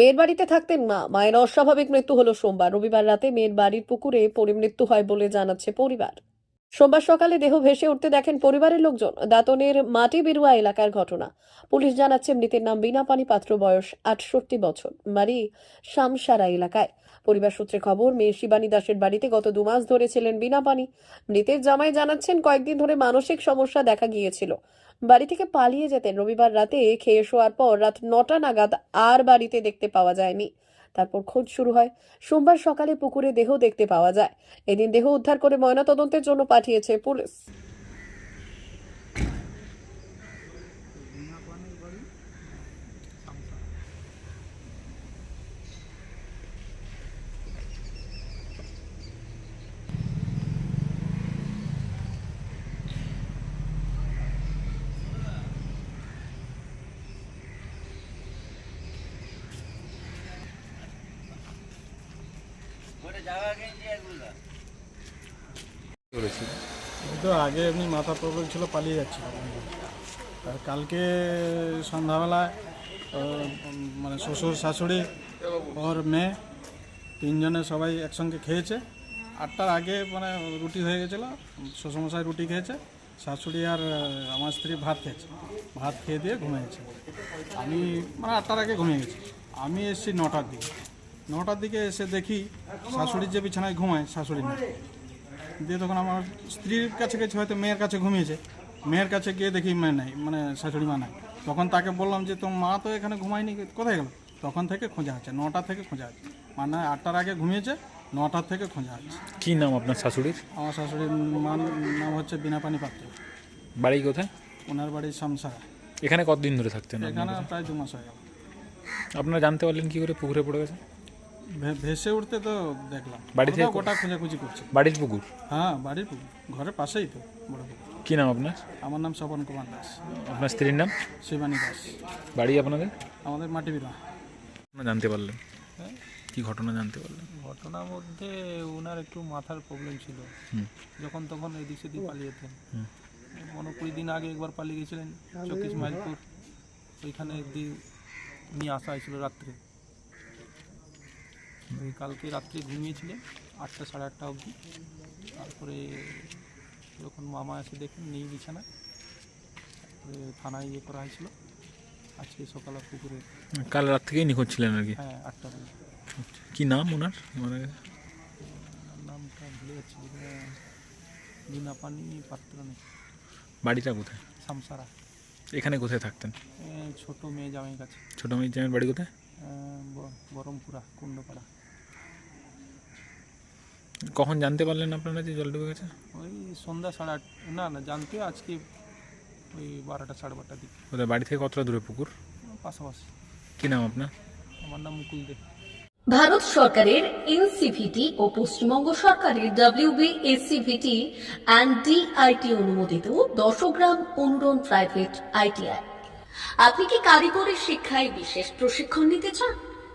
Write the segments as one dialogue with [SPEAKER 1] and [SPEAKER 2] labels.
[SPEAKER 1] মেয়ের বাড়িতে থাকতেন মা, মায়ের অস্বাভাবিক মৃত্যু হলো সোমবার। রবিবার রাতে মেয়ের বাড়ির পুকুরে পরিমৃত্যু হয় বলে জানাচ্ছে পরিবার। সোমবার সকালে দেহ ভেসে উঠতে দেখেন পরিবারের লোকজন। দাতনের মাটি বেরুয়া এলাকার ঘটনা। পুলিশ জানাচ্ছে মৃতের নাম বিনা পানি পাত্র বয়স আটষট্টি বছর। বাড়ি শামসারা এলাকায়। পরিবার সূত্রে খবর, মেয়ে শিবানী দাসের বাড়িতে গত দু মাস ধরে ছিলেন বিনা পানি। মৃতের জামাই জানাচ্ছেন কয়েকদিন ধরে মানসিক সমস্যা দেখা গিয়েছিল। বাড়ি থেকে পালিয়ে যেতেন রবিবার রাতে খেয়ে শোয়ার পর রাত নটা নাগাদ আর বাড়িতে দেখতে পাওয়া যায়নি। তারপর খোঁজ শুরু হয়। সোমবার সকালে পুকুরে দেহ দেখতে পাওয়া যায়। এদিন দেহ উদ্ধার করে ময়নাতদন্তের জন্য পাঠিয়েছে পুলিশ
[SPEAKER 2] করেছিল
[SPEAKER 3] এই তো আগে এমনি মাথা প্রবলেম ছিল, পালিয়ে যাচ্ছিল। আর কালকে সন্ধ্যাবেলায় মানে শ্বশুর, শাশুড়ি, ওর মেয়ে, তিনজনে সবাই একসঙ্গে খেয়েছে। আটটার আগে মানে রুটি হয়ে গেছিল, শ্বশুরমশাই রুটি খেয়েছে, শাশুড়ি আর, আমার স্ত্রী ভাত খেয়েছে। ভাত খেয়ে দিয়ে ঘুমিয়েছে। আমি মানে আটটার আগে ঘুমিয়ে গেছি। আমি এসেছি নটার দিকে। নটার দিকে এসে দেখি শাশুড়ির যে বিছানায় ঘুমায় শাশুড়ি নেই দিয়ে তখন আমার স্ত্রীর কাছে গেছে হয়তো মেয়ের কাছে ঘুমিয়েছে। মেয়ের কাছে গিয়ে দেখি মেয়ে নাই মানে শাশুড়ি মা নাই। তখন তাকে বললাম যে তোমার মা তো এখানে ঘুমায়নি কোথায় গেল? তখন থেকে খোঁজা হচ্ছে নটা থেকে খোঁজা হচ্ছে। মানে আটটার আগে ঘুমিয়েছে নটার থেকে খোঁজা হচ্ছে।
[SPEAKER 2] কি নাম আপনার শাশুড়ির?
[SPEAKER 3] আমার শাশুড়ির মান নাম হচ্ছে বিনা পানি পাত্র।
[SPEAKER 2] বাড়ি কোথায়?
[SPEAKER 3] ওনার বাড়ি শামসারা
[SPEAKER 2] এখানে কতদিন ধরে থাকতেন
[SPEAKER 3] এখানে প্রায় দু মাস হয়ে গেল।
[SPEAKER 2] আপনারা জানতে পারলেন কি করে পুকুরে পড়ে গেছে?
[SPEAKER 3] ভেসে উঠতে তো দেখলাম।
[SPEAKER 2] বাড়ি থেকে
[SPEAKER 3] গোটা খোঁজাখুঁজি করছি।
[SPEAKER 2] বাড়ির পুকুর?
[SPEAKER 3] হ্যাঁ বাড়ির পুকুর। ঘরের পাশেই তো বড় পুকুর।
[SPEAKER 2] কি নাম আপনার?
[SPEAKER 3] আমার নাম স্বপন কুমার দাস।
[SPEAKER 2] আপনার স্ত্রীর নাম?
[SPEAKER 3] শিবানী দাস।
[SPEAKER 2] বাড়ি আপনাদের?
[SPEAKER 3] আমাদের মাটি বিরা
[SPEAKER 2] আপনারা জানতে পারলেন। কি ঘটনা জানতে পারলেন?
[SPEAKER 4] ঘটনার মধ্যে ওনার একটু মাথার প্রবলেম ছিল। যখন তখন এদিক সেদিক পালিয়ে যেতেন। মনে কুড়ি দিন আগে একবার পালিয়ে গেছিলেন চব্বিশ মাইলপুর। ওইখানে একদিন নিয়ে আসা হয়েছিল রাত্রে। ওই কালকে রাত্রে ঘুমিয়েছিলেন আটটা সাড়ে আটটা অবধি। তারপরে যখন মামা এসে দেখেন নেই বিছানায় তারপরে থানায় ইয়ে করা হয়েছিল। আজকে সকালে পুকুরে
[SPEAKER 2] কাল রাত থেকেই নিখোঁজ ছিলেন আর কি?
[SPEAKER 4] হ্যাঁ আটটা পর্যন্ত
[SPEAKER 2] কি নাম ওনার? মানে
[SPEAKER 4] নামটা ভুলে যাচ্ছি বিনা পানি পাত্র নেই।
[SPEAKER 2] বাড়িটা কোথায়?
[SPEAKER 4] সামসারা।
[SPEAKER 2] এখানে কোথায় থাকতেন?
[SPEAKER 4] ছোট মেয়ে জামাই কাছে।
[SPEAKER 2] ছোটো মেয়ে জামের বাড়ি কোথায়?
[SPEAKER 4] বরমপুরা কুণ্ডপাড়া।
[SPEAKER 2] কখন জানতে পারলেন আপনারা যে জল ডুবে গেছে?
[SPEAKER 4] ওই সন্ধ্যা সাড়ে আট না না জানতে আজকে ওই বারোটা সাড়ে বারোটার দিকে।
[SPEAKER 2] ওদের বাড়ি থেকে কতটা দূরে পুকুর?
[SPEAKER 4] পাশাপাশি।
[SPEAKER 2] কি নাম আপনার?
[SPEAKER 4] আমার নাম মুকুল দে।
[SPEAKER 1] ভারত সরকারের এনসিভিটি ও পশ্চিমবঙ্গ সরকারের ডাব্লিউবিএসসিভিটি অ্যান্ড ডিআইটি অনুমোদিত দশগ্রাম অনুরণ প্রাইভেট আইটিআই আপনি কি কারিগরি শিক্ষায় বিশেষ প্রশিক্ষণ নিতে চান?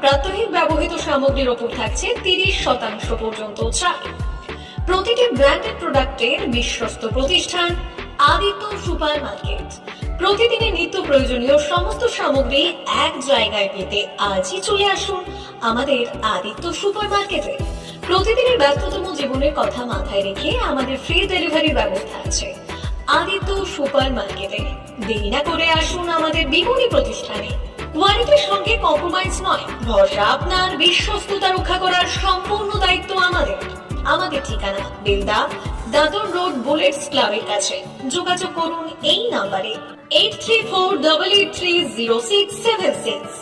[SPEAKER 5] প্রাত্যহিক ব্যবহৃত সামগ্রীর ওপর থাকছে তিরিশ শতাংশ পর্যন্ত ছাড় প্রতিটি ব্র্যান্ডেড প্রোডাক্টের বিশ্বস্ত প্রতিষ্ঠান, আদিত্য সুপার মার্কেট। প্রতিদিনের নিত্য প্রয়োজনীয় সমস্ত সামগ্রী এক জায়গায় পেতে আজই চলে আসুন আমাদের আদিত্য সুপার মার্কেটে। প্রতিদিনের ব্যস্ততম জীবনের কথা মাথায় রেখে আমাদের ফ্রি ডেলিভারি ব্যবস্থা আছে। আদিত্য সুপার মার্কেটে। দেরি না করে আসুন আমাদের বিপণী প্রতিষ্ঠানে। কোয়ালিটির সঙ্গে কম্প্রোমাইজ নয়। ভরসা আপনার, বিশ্বস্ততা রক্ষা করার সম্পূর্ণ দায়িত্ব আমাদের। আমাদের ঠিকানা বেলদা দাদর রোড, বুলেটস ক্লাবের কাছে। যোগাযোগ করুন এই নাম্বারে। Eight three four double eight three zero six seven six